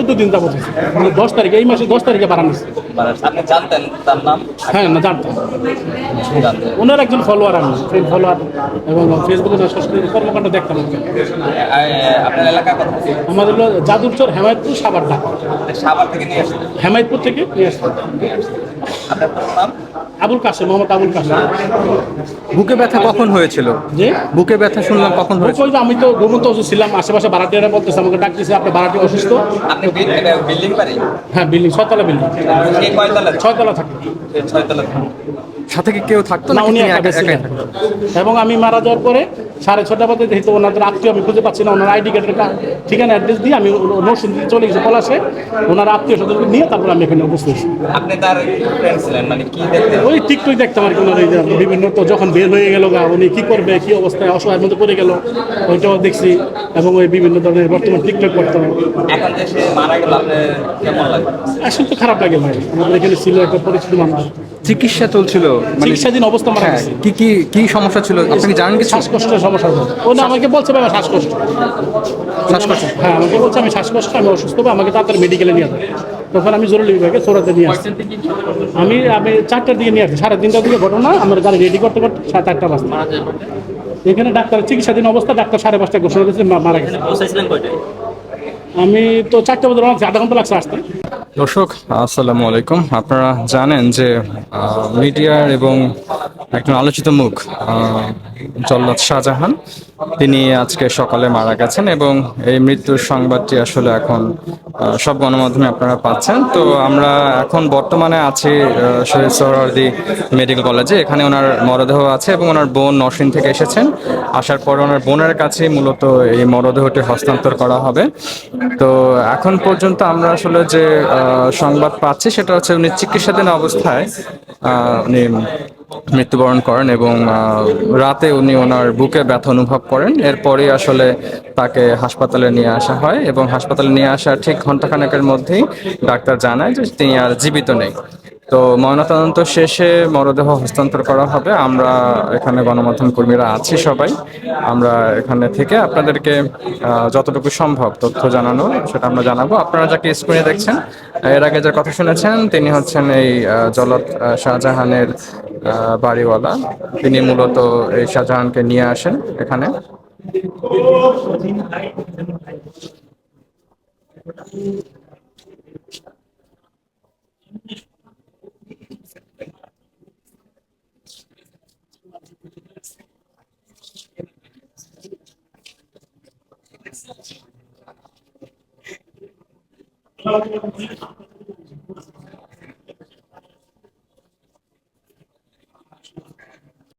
চোদ্দ দিন যাবত হয়েছে। মানে দশ তারিখে এই মাসে দশ তারিখে বাড়ানো হয়েছে আপনি জানতেন তার নাম? হ্যাঁ না জানতাম। জানতেন। ওনার একজন ফলোয়ার আমি সেই ফলোয়ার এবং ফেসবুকে কর্মকাণ্ড দেখতাম আপনার এলাকা আমাদের হলো যাদুরচর হেমায়তপুর সাবার ঢাকা সাভার থেকে নিয়ে হেমায়তপুর থেকে নিয়ে আসতাম আপনার নাম? আবুল কাসেম মোহাম্মদ আবুল কাসেম বুকে ব্যথা কখন হয়েছিল? যে বুকে ব্যথা শুনলাম কখন হয়েছিল? ওই যে আমি তো ঘুমন্ত অসুস্থ ছিলাম আশেপাশে ভাড়াটিয়ারা বলতেছে আমাকে ডাকতেছে আপনি ভাড়াটি অসুস্থ? আপনি বিল্ডিং হ্যাঁ বিল্ডিং ছয়তলা বিল্ডিং ছয়তলা থাকে। ছয়তলা থাকে। সাথে কি কেউ থাকতো না উনি একা। থাকতো? এবং আমি মারা যাওয়ার পরে সাড়ে ছটা বাজে যেহেতু ওনাদের আত্মীয় আমি খুঁজে পাচ্ছি না ওনার আইডি কার্ডের ঠিকানা অ্যাড্রেস দিয়ে আমি নরসিং চলে গেছি পলাশে ওনার আত্মীয় স্বজনকে নিয়ে তারপর আমি এখানে উপস্থিত আপনি তার ছিলেন মানে কি ওই টিকটক দেখতাম আর কি ওনার বিভিন্ন তো যখন বের হয়ে গেল গা উনি কি করবে কি অবস্থায় অসহায়ের মধ্যে পড়ে গেল ওইটাও দেখছি। এবং ওই বিভিন্ন ধরনের বর্তমান টিকটক করতাম এখন যে সে মারা গেল কেমন লাগে? আসলে তো খারাপ লাগে ভাই। আমাদের এখানে ছিল একটা পরিচিত মানুষ। চিকিৎসা চলছিল। চিকিৎসাধীন অবস্থা মারা হ্যাঁ, গেছে। কি কি কি সমস্যা ছিল? আপনি কি জানেন কিছু? শ্বাসকষ্টের সমস্যা হতো ও না আমাকে বলছে আমার শ্বাসকষ্ট। শ্বাসকষ্ট? হ্যাঁ আমাকে বলছে আমি শ্বাসকষ্ট আমি অসুস্থ বা আমাকে তাড়াতাড়ি মেডিকেলে নিয়ে যাবে তখন আমি জরুরি বিভাগে সোরাতে নিয়ে আসছি। আমি আমি চারটার দিকে নিয়ে আসছি। সাড়ে তিনটার দিকে ঘটনা আমার গাড়ি রেডি করতে করতে সাড়ে চারটা বাজতে এখানে ডাক্তার চিকিৎসাধীন অবস্থা ডাক্তার সাড়ে পাঁচটা ঘোষণা করেছে মা- মারা গেছে। আমি তো চারটা বাজে রওনা হচ্ছি, আধা ঘণ্টা লাগছে আসতে। দর্শক আসসালামু আলাইকুম। আপনারা জানেন যে মিডিয়ার এবং একজন আলোচিত মুখ জল্লাদ শাহজাহান। তিনি আজকে সকালে মারা গেছেন এবং এই মৃত্যুর সংবাদটি আসলে এখন সব গণমাধ্যমে আপনারা পাচ্ছেন। তো আমরা এখন বর্তমানে আছি শহীদ সোহরাওয়ার্দী মেডিকেল কলেজে। এখানে ওনার মরদেহ আছে এবং ওনার বোন নরসিং থেকে এসেছেন। আসার পর ওনার বোনের কাছে মূলত এই মরদেহটি হস্তান্তর করা হবে। তো এখন পর্যন্ত আমরা আসলে যে সংবাদ পাচ্ছি, সেটা হচ্ছে উনি চিকিৎসাধীন অবস্থায় উনি মৃত্যুবরণ করেন এবং রাতে উনি ওনার বুকে ব্যথা অনুভব করেন। এরপরে আসলে তাকে হাসপাতালে নিয়ে আসা হয় এবং হাসপাতালে নিয়ে আসার ঠিক ঘন্টাখানেকের মধ্যেই ডাক্তার জানায় যে তিনি আর জীবিত নেই। তো ময়নাতদন্ত শেষে মরদেহ হস্তান্তর করা হবে। আমরা এখানে গণমাধ্যম কর্মীরা আছি সবাই। আমরা এখানে থেকে আপনাদেরকে যতটুকু সম্ভব তথ্য জানানো, সেটা আমরা জানাব। আপনারা যাকে স্ক্রিনে দেখছেন, এর আগে যে কথা শুনেছেন, তিনি হচ্ছেন এই জলত শাহজাহানের বাড়িওয়ালা তিনি মূলত এই শাহজাহানকে নিয়ে আসেন এখানে